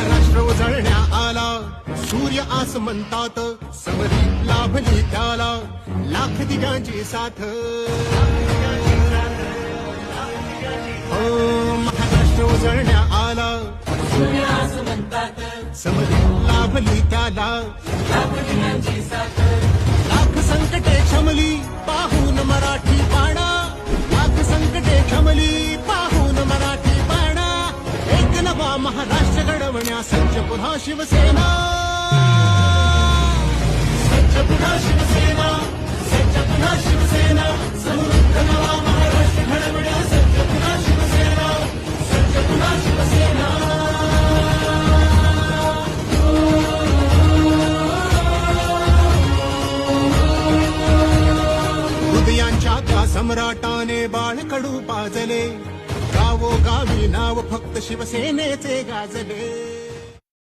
महाराष्ट्र उजळण्या आला. सूर्य आस म्हणतात समरी लाभली त्याला. लाख दिगांची साथ. हो, महाराष्ट्र उजळण्या आला. सूर्य आस म्हणतात समरी लाभली त्याला. लाख दिगांची साथ. महाराष्ट्र घडवण्या सज्ज पुन्हा शिवसेना. सज्ज पुन्हा शिवसेना सज्ज पुन्हा शिवसेना. समृद्ध नवा महाराष्ट्र घडवण्या सज्ज पुन्हा शिवसेना सज्ज पुन्हा शिवसेना. हृदयांच्या त्या सम्राटाने बाळकडू पाजले. नाव फक्त शिवसेनेचे गाजले.